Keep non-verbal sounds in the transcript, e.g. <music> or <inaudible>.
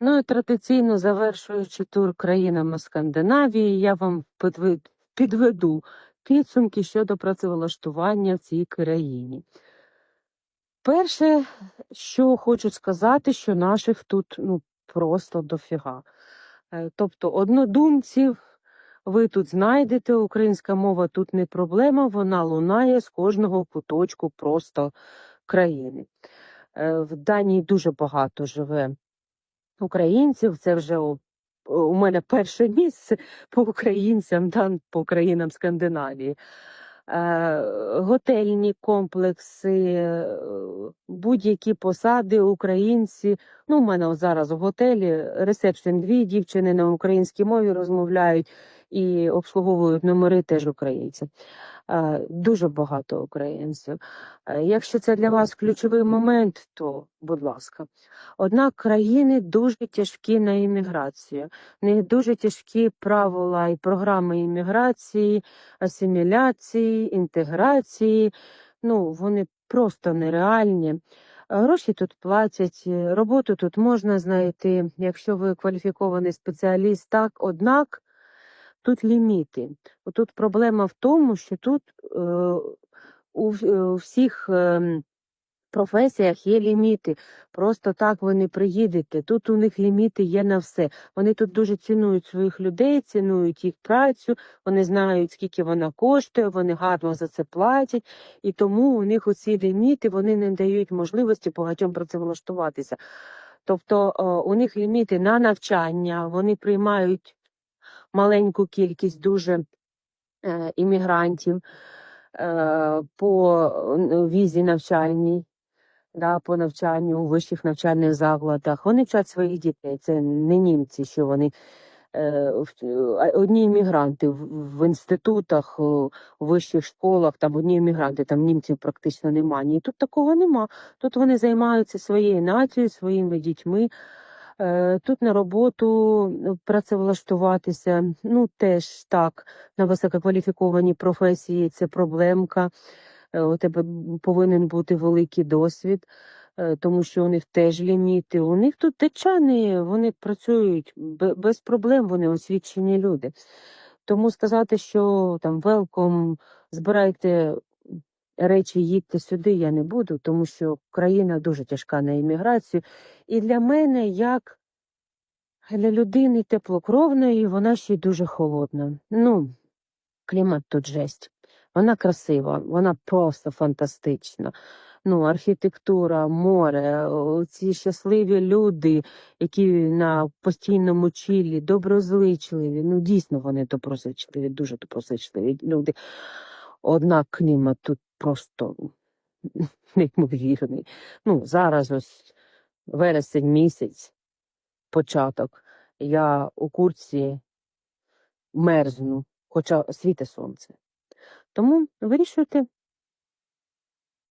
Ну і традиційно завершуючи тур країнами Скандинавії, я вам підведу підсумки щодо працевлаштування в цій країні. Перше, що хочу сказати, що наших тут ну, просто дофіга. Е, Тобто однодумців ви тут знайдете, українська мова тут не проблема, вона лунає з кожного куточку просто країни. Е, В Данії дуже багато живе українців. Це вже у, мене перше <laughs> місце по українцям, да, по країнам Скандинавії. Е, готельні комплекси, е, будь-які посади, українці. Ну, у мене зараз в готелі ресепшн дві дівчини на українській мові розмовляють і обслуговують номери теж українці. Е, Дуже багато українців. Якщо це для вас ключовий момент, то будь ласка. Однак країни дуже тяжкі на імміграцію. В них дуже тяжкі правила і програми імміграції, асиміляції, інтеграції. Ну, вони просто нереальні. Гроші тут платять, роботу тут можна знайти, якщо ви кваліфікований спеціаліст, так, однак тут ліміти. Тут проблема в тому, що тут е, е, у всіх ем, професіях є ліміти. Просто так ви не приїдете. Тут у них ліміти є на все. Вони тут дуже цінують своїх людей, цінують їх працю, вони знають, скільки вона коштує, вони гарно за це платять, і тому у них оці ліміти вони не дають можливості багатьом працевлаштуватися. Тобто е, у них ліміти на навчання, вони приймають маленьку кількість дуже е, іммігрантів е, по е, візі навчальній, да, по навчанню у вищих навчальних закладах. Вони вчать своїх дітей. Це не німці, що вони одні іммігранти в, інститутах, у вищих школах, там одні іммігранти, там німців практично немає. Ні, тут такого нема. Тут вони займаються своєю нацією, своїми дітьми. Е, Тут на роботу ну, працевлаштуватися, ну теж так, на висококваліфіковані професії це проблемка. Е, У тебе повинен бути великий досвід, е, тому що у них теж ліміти. У них тут датчани, вони працюють без проблем, вони освічені люди. Тому сказати, що там велком, збирайте речі, їдьте сюди, я не буду, тому що країна дуже тяжка на імміграцію. І для мене, як для людини теплокровної, вона ще й дуже холодна. Ну, клімат тут жесть. Вона красива, вона просто фантастична. Ну, архітектура, море, ці щасливі люди, які на постійному чілі, доброзичливі. Ну, дійсно, вони доброзичливі, дуже доброзичливі люди. Однак клімат тут просто неймовірний. Ну, зараз ось вересень місяць, початок. Я у курці мерзну, хоча світе сонце. Тому вирішуйте,